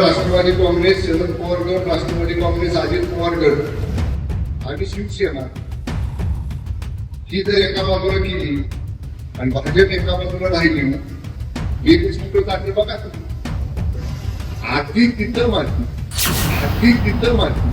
राष्ट्रवादी काँग्रेस शरद पवार गट राष्ट्रवादी काँग्रेस अजित पवार गट आणि शिवसेना. ही जर एका बाजूला केली आणि भाजप एका बाजूला राहिली एकच कुठं चालते बघा आर्थिक तिथं माती आर्थिक तिथं माती.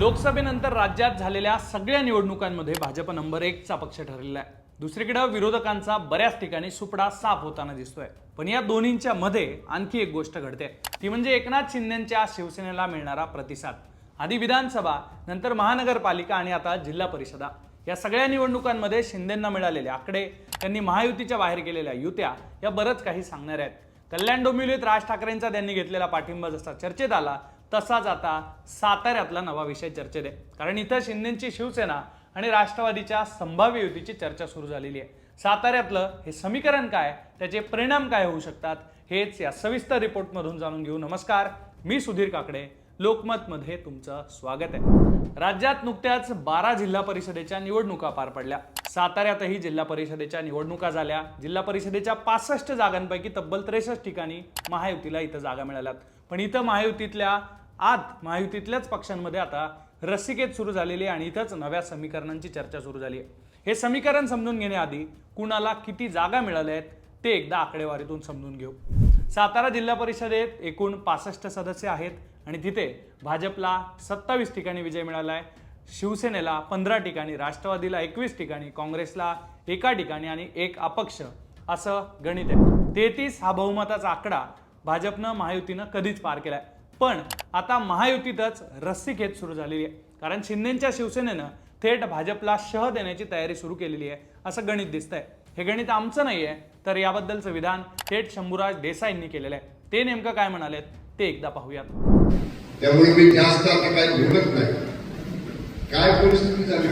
लोकसभेनंतर राज्यात झालेल्या सगळ्या निवडणुकांमध्ये भाजप नंबर एकचा पक्ष ठरलेला आहे. दुसरीकडे विरोधकांचा बऱ्याच ठिकाणी सुपडा साफ होताना दिसतोय. पण या दोन्हींच्या मध्ये आणखी एक गोष्ट घडते. ती म्हणजे एकनाथ शिंदेच्या शिवसेनेला मिळणारा प्रतिसाद. आधी विधानसभा नंतर महानगरपालिका आणि आता जिल्हा परिषदा. या सगळ्या निवडणुकांमध्ये शिंदेंना मिळालेले आकडे त्यांनी महायुतीच्या बाहेर केलेल्या युत्या या बरंच काही सांगणार आहेत. कल्याण डोंबिवलीत राज ठाकरेंचा त्यांनी घेतलेला पाठिंबा जसा चर्चेत आला तसाच आता साताऱ्यातला नवा विषय चर्चेत आहे. कारण इथं शिंदेची शिवसेना आणि राष्ट्रवादीच्या संभाव्य युतीची चर्चा सुरू झालेली आहे. साताऱ्यातलं हे समीकरण काय? त्याचे परिणाम काय होऊ शकतात? हेच या सविस्तर रिपोर्टमधून जाणून घेऊ. नमस्कार मी सुधीर काकडे. लोकमतमध्ये तुमचं स्वागत आहे. राज्यात नुकत्याच बारा जिल्हा परिषदेच्या निवडणुका पार पडल्या. साताऱ्यातही जिल्हा परिषदेच्या निवडणुका झाल्या. जिल्हा परिषदेच्या पासष्ट जागांपैकी तब्बल त्रेसष्ट ठिकाणी महायुतीला इथं जागा मिळाल्यात. पण इथं महायुतीतल्या आत महायुतीतल्याच पक्षांमध्ये आता रस्सिकेत सुरू झालेली आहे आणि इथंच नव्या समीकरणांची चर्चा सुरू झाली आहे. हे समीकरण समजून घेण्याआधी कुणाला किती जागा मिळाल्या आहेत ते एकदा आकडेवारीतून समजून घेऊ. सातारा जिल्हा परिषदेत एकूण पासष्ट सदस्य आहेत आणि तिथे भाजपला सत्तावीस ठिकाणी विजय मिळाला आहे शिवसेनेला पंधरा ठिकाणी राष्ट्रवादीला एकवीस ठिकाणी काँग्रेसला एका ठिकाणी आणि एक अपक्ष असं गणित आहे. तेहतीस हा बहुमताचा आकडा भाजपनं महायुतीनं कधीच पार केलाय. पण आता महायुतीतच रस्सीखेच सुरू झालेली आहे. कारण शिंदेच्या शिवसेनेनं थेट भाजपला शह देण्याची तयारी सुरू केलेली आहे असं गणित दिसतंय. हे गणित आमचं नाही आहे तर याबद्दलचं विधान थेट शंभूराज देसाईंनी केलेलं आहे. ते नेमकं काय म्हणालेत ते एकदा पाहूयात. त्यामुळे मी जास्त आता काय बोलत नाही. काय परिस्थिती झाली?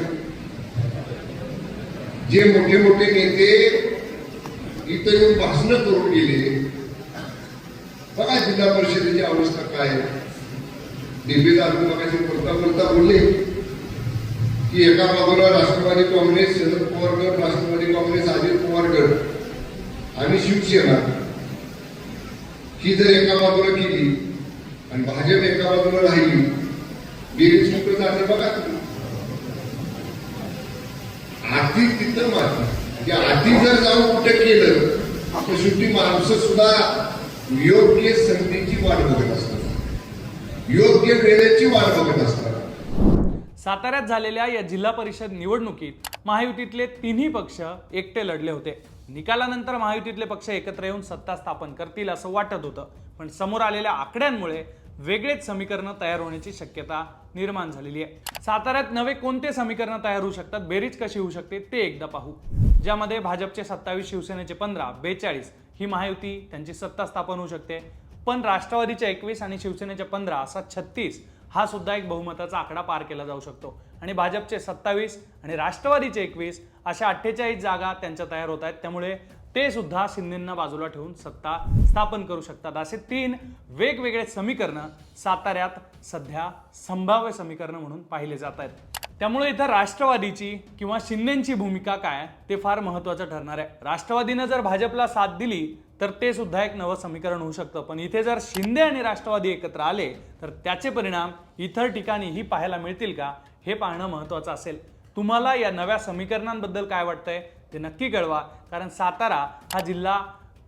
जे मोठे मोठे नेते इथं येऊन भाषण करून गेले बघा जिल्हा परिषदेची अवस्था काय आहे. मगाशी बोलता बोलता बोलले की एका बाजूला राष्ट्रवादी काँग्रेस शरद पवार गट राष्ट्रवादी काँग्रेस अजित पवार गट आणि शिवसेना. ही जर एका बाजूला केली आणि भाजप एका बाजूला राहिली बेरीज कुठं जाते बघा आधी आर्थिक तिथं मारते म्हणजे आर्थिक जर जाऊन कुठे केलं तर शेवटी माणसं सुद्धा योग्य संधीची वाट बघत असतात. योग्य वेळेची वाट बघत असतात. साताऱ्यात झालेल्या या जिल्हा परिषद निवडणुकीत महायुतीतले तिन्ही पक्ष एकटे लढले होते. निकालानंतर महायुतीतले पक्ष एकत्र येऊन सत्ता स्थापन करतील असं वाटत होतं. पण समोर आलेल्या आकड्यांमुळे वेगळेच समीकरणं तयार होण्याची शक्यता निर्माण झालेली आहे. साताऱ्यात नवे कोणते समीकरणं तयार होऊ शकतात? बेरीज कशी होऊ शकते? ते एकदा पाहू. ज्यामध्ये भाजपचे सत्तावीस शिवसेनेचे पंधरा बेचाळीस ही महायुती त्यांची सत्ता स्थापन होऊ शकते. पण राष्ट्रवादीच्या एकवीस आणि शिवसेनेच्या पंधरा असा छत्तीस हा सुद्धा एक बहुमताचा आकडा पार केला जाऊ शकतो. आणि भाजपचे सत्तावीस आणि राष्ट्रवादीचे एकवीस अशा अठ्ठेचाळीस जागा त्यांच्या तयार होत आहेत. त्यामुळे ते सुद्धा शिंदेंना बाजूला ठेवून सत्ता स्थापन करू शकतात. असे तीन वेगवेगळे समीकरणं साताऱ्यात सध्या संभाव्य समीकरणं म्हणून पाहिले जात आहेत. त्यामुळे इथं राष्ट्रवादीची किंवा शिंदेची भूमिका काय ते फार महत्वाचं ठरणार आहे. राष्ट्रवादीनं जर भाजपला साथ दिली तर ते सुद्धा एक नवं समीकरण होऊ शकतं. पण इथे जर शिंदे आणि राष्ट्रवादी एकत्र आले तर त्याचे परिणाम इतर ठिकाणीही पाहायला मिळतील का हे पाहणं महत्वाचं असेल. तुम्हाला या नव्या समीकरणांबद्दल काय वाटतंय ते नक्की कळवा. कारण सातारा हा जिल्हा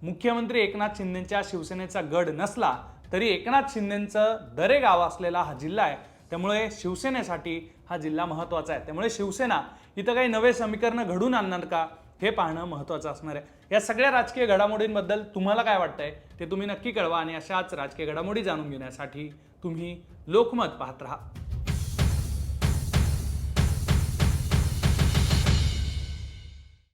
मुख्यमंत्री एकनाथ शिंदेच्या शिवसेनेचा गड नसला तरी एकनाथ शिंदेचं दरे गाव असलेला हा जिल्हा आहे. त्यामुळे शिवसेनेसाठी हा जिल्हा महत्त्वाचा आहे. त्यामुळे शिवसेना इथं काही नवे समीकरणं घडून आणणार का हे पाहणं महत्त्वाचं असणार आहे. या सगळ्या राजकीय घडामोडींबद्दल तुम्हाला काय वाटतंय ते तुम्ही नक्की कळवा आणि अशाच राजकीय घडामोडी जाणून घेण्यासाठी तुम्ही लोकमत पाहत राहा.